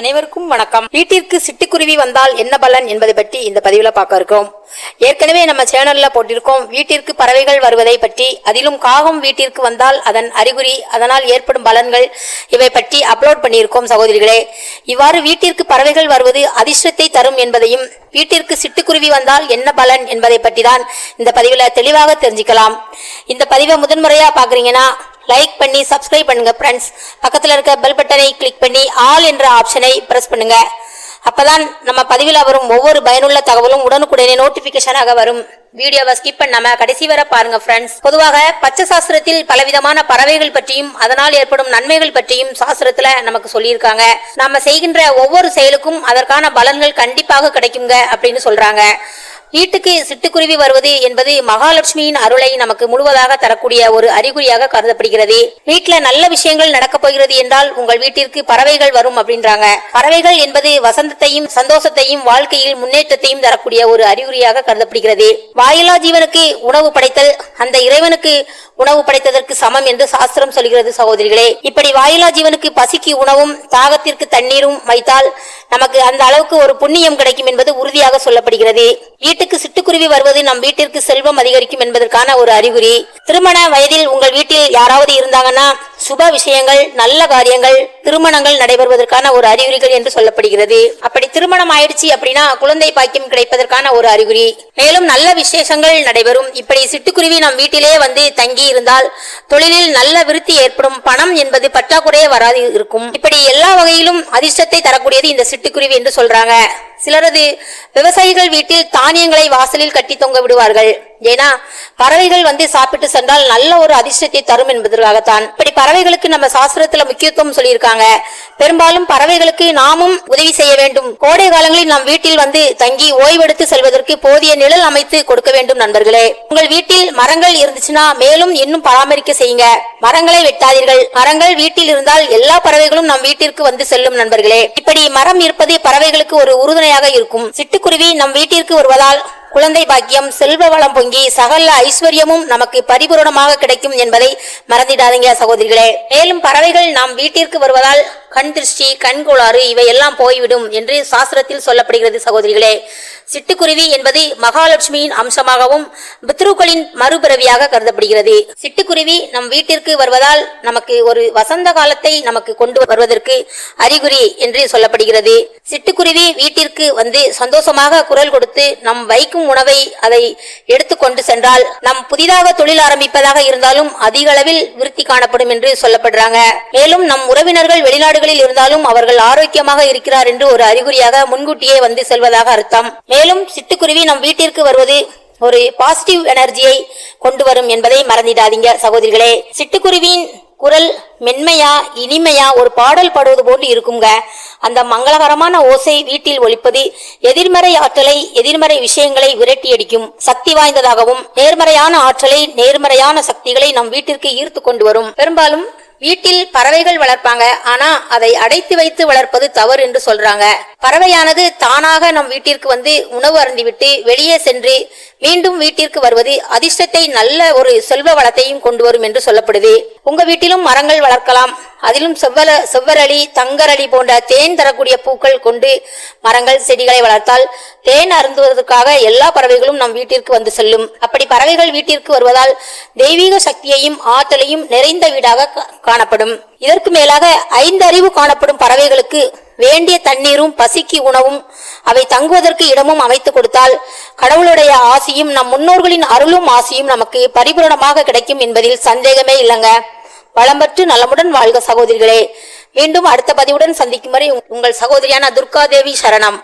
அனைவருக்கும் வணக்கம். வீட்டிற்கு சிட்டுக்குருவி வந்தால் என்ன பலன் என்பதை பற்றி இந்த பதிவுல பார்க்க இருக்கோம் ஏற்கனவே நம்ம சேனல்ல போட்டிருக்கோம். வீட்டிற்கு பறவைகள் வருவதை பற்றி அதிலும் காகம் வீட்டிற்கு வந்தால் அதன் அறிகுறி அதனால் ஏற்படும் பலன்கள் இவை பற்றி அப்லோட் பண்ணியிருக்கோம் சகோதரிகளே. இவ்வாறு வீட்டிற்கு பறவைகள் வருவது அதிர்ஷ்டத்தை தரும் என்பதையும் வீட்டிற்கு சிட்டுக்குருவி வந்தால் என்ன பலன் என்பதை பற்றி தான் இந்த பதிவுல தெளிவாக தெரிஞ்சுக்கலாம். இந்த பதிவை முதன்முறையா பாக்குறீங்கன்னா லைக் பண்ணி சப்ஸ்கிரைப் பண்ணுங்க ஃப்ரெண்ட்ஸ் பக்கத்தில் இருக்க பெல் பட்டனை கிளிக் பண்ணி ஆல் என்ற ஆப்ஷனை பிரஸ் பண்ணுங்க. அப்பதான் நம்ம பதிவில் வரும் ஒவ்வொரு பயனுள்ள தகவலும் உடனுக்குடனே நோட்டிபிகேஷனாக வரும். வீடியோவை ஸ்கிப் பண்ணாம கடைசி வரை பாருங்க ஃப்ரெண்ட்ஸ் பொதுவாக பச்சை சாஸ்திரத்தில் பலவிதமான பறவைகள் பற்றியும் அதனால் ஏற்படும் நன்மைகள் பற்றியும் சாஸ்திரத்துல நமக்கு சொல்லியிருக்காங்க. நாம செய்கின்ற ஒவ்வொரு செயலுக்கும் அதற்கான பலன்கள் கண்டிப்பாக கிடைக்குங்க அப்படின்னு சொல்றாங்க. வீட்டுக்கு சிட்டுக்குருவி வருவது என்பது மகாலட்சுமியின் அருளை நமக்கு முழுவதாக தரக்கூடிய ஒரு அறிகுறியாக கருதப்படுகிறது. வீட்டுல நல்ல விஷயங்கள் நடக்க போகிறது என்றால் உங்கள் வீட்டிற்கு பறவைகள் வரும் அப்படின்றாங்க. பறவைகள் என்பது வசந்தத்தையும் சந்தோஷத்தையும் வாழ்க்கையில் முன்னேற்றத்தையும் தரக்கூடிய ஒரு அறிகுறியாக கருதப்படுகிறது. வாயிலா ஜீவனுக்கு உணவு படைத்தல் அந்த இறைவனுக்கு உணவு படைத்ததற்கு சமம் என்று சாஸ்திரம் சொல்கிறது சகோதரிகளே. இப்படி வாயிலா ஜீவனுக்கு பசிக்கு உணவும் தாகத்திற்கு தண்ணீரும் வைத்தால் நமக்கு அந்த அளவுக்கு ஒரு புண்ணியம் கிடைக்கும் என்பது உறுதியாக சொல்லப்படுகிறது. வீட்டுக்கு சிட்டுக்குருவி வருவது நம் வீட்டிற்கு செல்வம் அதிகரிக்கும் என்பதற்கான ஒரு அறிகுறி. திருமண வயதில் உங்கள் வீட்டில் யாராவது இருந்தாங்கன்னா சுப விஷயங்கள் நல்ல காரியங்கள் திருமணங்கள் நடைபெறுவதற்கான ஒரு அறிகுறிகள் என்று சொல்லப்படுகிறது. அப்படி திருமணம் ஆயிடுச்சு அப்படின்னா குழந்தை பாக்கியம் கிடைப்பதற்கான ஒரு அறிகுறி. மேலும் நல்ல விசேஷங்கள் நடைபெறும். இப்படி சிட்டுக்குருவி நம் வீட்டிலே வந்து தங்கி இருந்தால் தொழிலில் நல்ல விருத்தி ஏற்படும். பணம் என்பது பற்றாக்குறையே வராது இருக்கும். இப்படி எல்லா வகையிலும் அதிர்ஷ்டத்தை தரக்கூடியது இந்த சிட்டுக்குருவி என்று சொல்றாங்க. சிலரது விவசாயிகள் வீட்டில் தானியங்களை வாசலில் கட்டி தொங்க விடுவார்கள். ஏன்னா பறவைகள் வந்து சாப்பிட்டு சென்றால் நல்ல ஒரு அதிர்ஷ்டத்தை தரும் என்பதற்காகத்தான். இப்படி பறவை பறவைகளுக்கு நம்ம சாஸ்திரத்துல முக்கியத்துவம் சொல்லியிருக்காங்க. பெரும்பாலும் பறவைகளுக்கு நாமும் உதவி செய்ய வேண்டும். கோடை காலங்களில் நம் வீட்டில் வந்து தங்கி ஓய்வெடுத்து செல்வதற்கு போதிய நிழல் அமைத்து கொடுக்க வேண்டும் நண்பர்களே. உங்கள் வீட்டில் மரங்கள் இருந்துச்சுன்னா மேலும் இன்னும் பராமரிக்க செய்யுங்க. மரங்களை வெட்டாதீர்கள். மரங்கள் வீட்டில் இருந்தால் எல்லா பறவைகளும் நம் வீட்டிற்கு வந்து செல்லும் நண்பர்களே. இப்படி மரம் இருப்பது பறவைகளுக்கு ஒரு உறுதுணையாக இருக்கும். சிட்டுக்குருவி நம் வீட்டிற்கு வருவதால் குழந்தை பாக்கியம் செல்வ வளம் பொங்கி சகல ஐஸ்வர்யமும் நமக்கு பரிபூரணமாக கிடைக்கும் என்பதை மறந்திடாதீங்க சகோதரிகளே. மேலும் பறவைகள் நாம் வீட்டிற்கு வருவதால் கண் திருஷ்டி கண் கோளாறு இவை எல்லாம் போய்விடும் என்று சாஸ்திரத்தில் சொல்லப்படுகிறது சகோதரிகளே. சிட்டுக்குருவி என்பது மகாலட்சுமியின் அம்சமாகவும் பித்ருக்களின் மறுபிறவியாக கருதப்படுகிறது. சிட்டுக்குருவி நம் வீட்டிற்கு வருவதால் நமக்கு ஒரு வசந்த காலத்தை நமக்கு கொண்டு வருவதற்கு அறிகுறி என்று சொல்லப்படுகிறது. சிட்டுக்குருவி வீட்டிற்கு வந்து சந்தோஷமாக குரல் கொடுத்து நம் வைக்கும் உணவை அதை எடுத்துக்கொண்டு சென்றால் நம் புதிதாக தொழில் ஆரம்பிப்பதாக இருந்தாலும் அதிக அளவில் விருத்தி காணப்படும் என்று சொல்லப்படுறாங்க. மேலும் நம் உறவினர்கள் வெளிநாடு வெளிநாடுகளில் இருந்தாலும் அவர்கள் ஆரோக்கியமாக இருக்கிறார் என்று ஒரு அறிகுறியாக முன்கூட்டியே வந்து செல்வதாக அர்த்தம். மேலும் சிட்டுக்குருவி நம் வீட்டிற்கு வருவது ஒரு பாசிட்டிவ் எனர்ஜியை கொண்டு வரும் என்பதை மறந்திடாதீங்க சகோதரிகளே. சிட்டுக்குருவியின் குரல் மென்மையா இனிமையா ஒரு பாடல் பாடுவது போன்று இருக்குங்க. அந்த மங்களகரமான ஓசை வீட்டில் ஒழிப்பது எதிர்மறை ஆற்றலை எதிர்மறை விஷயங்களை விரட்டி அடிக்கும் சக்தி வாய்ந்ததாகவும் நேர்மறையான ஆற்றலை நேர்மறையான சக்திகளை நம் வீட்டிற்கு ஈர்த்து கொண்டு வரும். பெரும்பாலும் வீட்டில் பறவைகள் வளர்ப்பாங்க. ஆனா அதை அடைத்து வைத்து வளர்ப்பது தவறு என்று சொல்றாங்க. பறவையானது தானாக நம் வீட்டிற்கு வந்து உணவு அருந்திவிட்டு வெளியே சென்று மீண்டும் வீட்டிற்கு வருவது அதிர்ஷ்டத்தை நல்ல ஒரு செல்வ வளத்தையும் கொண்டு வரும் என்று சொல்லப்படுது. உங்க வீட்டிலும் மரங்கள் வளர்க்கலாம். அதிலும் செவ்வல செவ்வரளி தங்கரளி போன்ற தேன் தரக்கூடிய பூக்கள் கொண்டு மரங்கள் செடிகளை வளர்த்தால் தேன் அருந்துவதற்காக எல்லா பறவைகளும் நம் வீட்டிற்கு வந்து செல்லும். அப்படி பறவைகள் வீட்டிற்கு வருவதால் தெய்வீக சக்தியையும் ஆற்றலையும் நிறைந்த வீடாக கா- காணப்படும். இதற்கு மேலாக ஐந்து அறிவு காணப்படும் பறவைகளுக்கு வேண்டிய தண்ணீரும் பசிக்கு உணவும் அவை தங்குவதற்கு இடமும் அமைத்து கொடுத்தால் கடவுளுடைய ஆசியும் நம் முன்னோர்களின் அருளும் ஆசியும் நமக்கு பரிபூரணமாக கிடைக்கும் என்பதில் சந்தேகமே இல்லைங்க. வளம்பற்று நலமுடன் வாழ்க சகோதரிகளே. மீண்டும் அடுத்த பதிவுடன் சந்திக்கும் வரை உங்கள் சகோதரியான துர்காதேவி சரணம்.